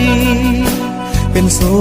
ดี เป็นสุ